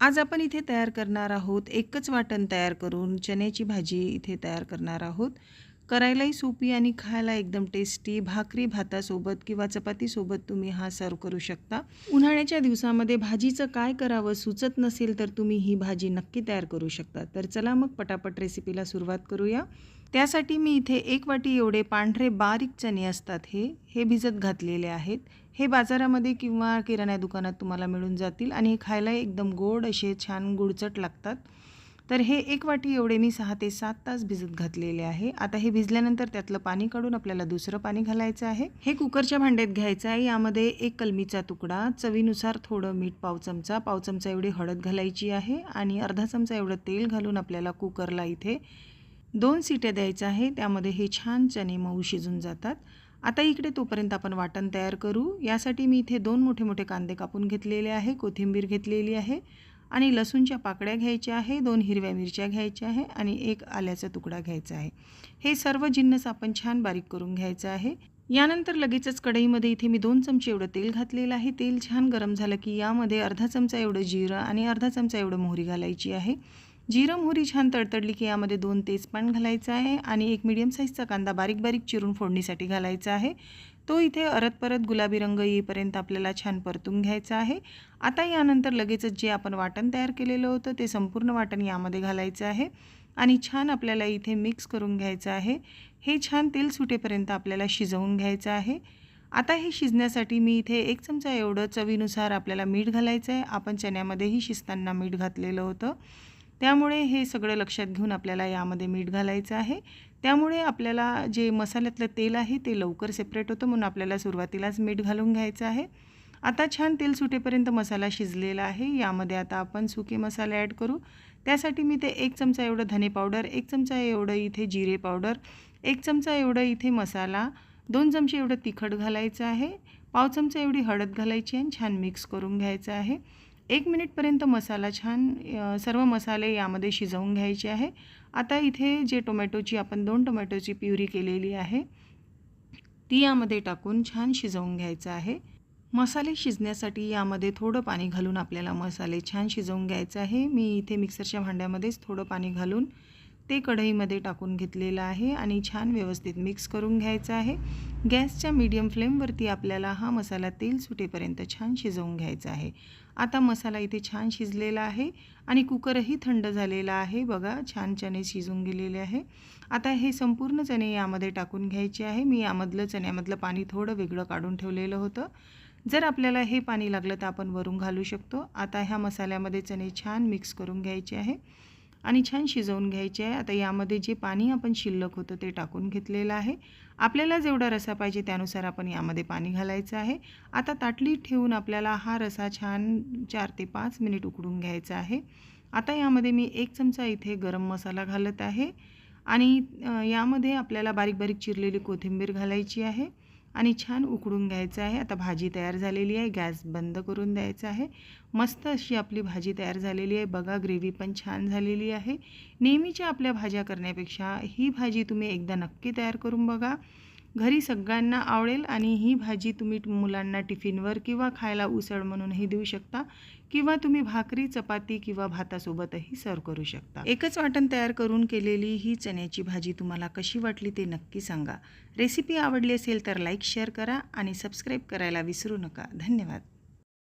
आज आपण इथे तयार करणार आहोत एकच वाटण तयार करून चण्याची भाजी इथे तयार करणार आहोत. करायलाही सोपी आणि खायला एकदम टेस्टी भाकरी भातासोबत किंवा चपातीसोबत तुम्ही हा सर्व करू शकता. उन्हाळ्याच्या दिवसामध्ये भाजीचं काय करावं सुचत नसेल तर तुम्ही ही भाजी नक्की तयार करू शकता. तर चला मग पटापट रेसिपीला सुरुवात करूया. त्यासाठी मी इथे एक वाटी एवढे पांढरे बारीक चणे असतात हे हे भिजत घातलेले आहेत. हे बाजारामध्ये किंवा किराणा दुकानात तुम्हाला मिळून जातील आणि हे खायला एकदम गोड असे छान गुडचट लागतात. तर हे एक वाटी एवढे मी सहा ते सात तास भिजत घातलेले आहे. आता हे भिजल्यानंतर त्यातलं पाणी काढून आपल्याला दुसरं पाणी घालायचं आहे. हे कुकरच्या भांड्यात घ्यायचं आहे. यामध्ये एक कलमीचा तुकडा चवीनुसार थोडं मीठ पाव चमचा पाव चमचा एवढी हळद घालायची आहे आणि अर्धा चमचा एवढं तेल घालून आपल्याला कुकरला इथे दोन सिट्या द्यायचं आहे त्यामध्ये हे छान चणे मऊ शिजून जातात. आता इकडे तोपर्यंत आपण वाटण तयार करू. यासाठी मी इथे दोन मोठे मोठे कांदे कापून घेतलेले आहे कोथिंबीर घेतलेली आहे आणि लसूणच्या पाकळ्या घ्यायच्या आहे दोन हिरव्या मिरच्या घ्यायच्या आहे आणि एक आल्याचा तुकडा घ्यायचा आहे. हे सर्व जिन्नस आपण छान बारीक करून घ्यायचं आहे. यानंतर लगेचच कढईमध्ये इथे मी दोन चमचे एवढं तेल घातलेलं आहे. तेल छान गरम झालं की यामध्ये अर्धा चमचा एवढं जिरं आणि अर्धा चमचा एवढं मोहरी घालायची आहे. जिरं मोहरी छान तडतडली की यामध्ये दोन तेजपान घालायचं आहे आणि एक मिडियम साईजचा कांदा बारीक बारीक चिरून फोडणीसाठी घालायचा आहे. तो इथे अरत परत गुलाबी रंग येईपर्यंत आपल्याला छान परतून घ्यायचा आहे. आता यानंतर लगेचच जे आपण वाटण तयार केलेलं होतं ते संपूर्ण वाटण यामध्ये घालायचं आहे आणि छान आपल्याला इथे मिक्स करून घ्यायचं आहे. हे छान तेल सुटेपर्यंत आपल्याला शिजवून घ्यायचं आहे. आता हे शिजण्यासाठी मी इथे एक चमचा एवढं चवीनुसार आपल्याला मीठ घालायचं आहे आपण चण्यामध्येही शिजताना मीठ घातलेलं होतं. त्यामुळे हे सगळं लक्षात घेऊन आपल्याला यामध्ये मीठ घालायचं आहे. त्यामुळे आपल्याला जे मसाल्यातलं तेल आहे ते लवकर सेपरेट होतं म्हणून आपल्याला सुरुवातीलाच मीठ घालून घ्यायचं आहे. आता छान तेल सुटेपर्यंत मसाला शिजलेला आहे. यामध्ये आता आपण सुके मसाले ॲड करू. त्यासाठी मी ते एक चमचा एवढं धने पावडर एक चमचा एवढं इथे जिरे पावडर एक चमचा एवढं इथे मसाला दोन चमचे एवढं तिखट घालायचं आहे. पाव चमचा एवढी हळद घालायची आणि छान मिक्स करून घ्यायचं आहे. एक मिनिटपर्यंत मसाला छान सर्व मसाले यामध्ये शिजवून घ्यायचे आहे. आता इथे जे टोमॅटोची आपण दोन टोमॅटोची प्युरी केलेली आहे ती यामध्ये टाकून छान शिजवून घ्यायचं आहे. मसाले शिजण्यासाठी यामध्ये थोडं पाणी घालून आपल्याला मसाले छान शिजवून घ्यायचं आहे. मी इथे मिक्सरच्या भांड्यामध्येच थोडं पाणी घालून ते कढईमध्ये टाकून घेतलेलं आहे आणि छान व्यवस्थित मिक्स करून घ्यायचं आहे. गॅसच्या मीडियम फ्लेमवरती आपल्याला हा मसाला तेल सुटेपर्यंत छान शिजवून घ्यायचा आहे. आता मसाला इथे छान शिजलेला आहे आणि कुकरही थंड झालेला आहे. बघा छान चणे शिजून गेलेले आहे. आता हे संपूर्ण चणे यामध्ये टाकून घ्यायचे आहे. मी यामधलं चण्यामधलं पाणी थोडं वेगळं काढून ठेवलेलं होतं. जर आपल्याला हे पाणी लागलं तर आपण वरून घालू शकतो. आता ह्या मसाल्यामध्ये चणे छान मिक्स करून घ्यायचे आहे. आणि छान शिजवून घ्यायचे आहे. आता यामध्ये जे पाणी आपण शिल्लक होतं ते टाकून घेतलेलं आहे. आपल्याला जेवढा रसा पाहिजे त्यानुसार आपण यामध्ये पाणी घालायचं आहे. आता ताटली ठेवून आपल्याला हा रसा छान चार ते पाच मिनिट उकडून घ्यायचा आहे. आता यामध्ये मी एक चमचा इथे गरम मसाला घालत आहे. आणि यामध्ये आपल्याला बारीक बारीक चिरलेली कोथिंबीर घालायची आहे. आणि छान उकडून घ्यायचं आहे. आता भाजी तयार झालेली आहे. गॅस बंद करून द्यायचा आहे. मस्त अशी आपली भाजी तयार झालेली आहे. बघा ग्रेव्ही पण छान झालेली आहे. नेहमीच्या आपल्या भाज्या करण्यापेक्षा ही भाजी तुम्ही एकदा नक्की तयार करून बघा. घरी सगळ्यांना आवडेल आणि ही भाजी तुम्ही मुलांना टिफिनवर किंवा खायला उसळ म्हणूनही देऊ शकता किंवा तुम्ही भाकरी चपाती किंवा भातासोबतही सर्व करू शकता. एकच वाटण तयार करून केलेली ही चण्याची भाजी तुम्हाला कशी वाटली ते नक्की सांगा. रेसिपी आवडली असेल तर लाईक शेअर करा आणि सबस्क्राईब करायला विसरू नका. धन्यवाद.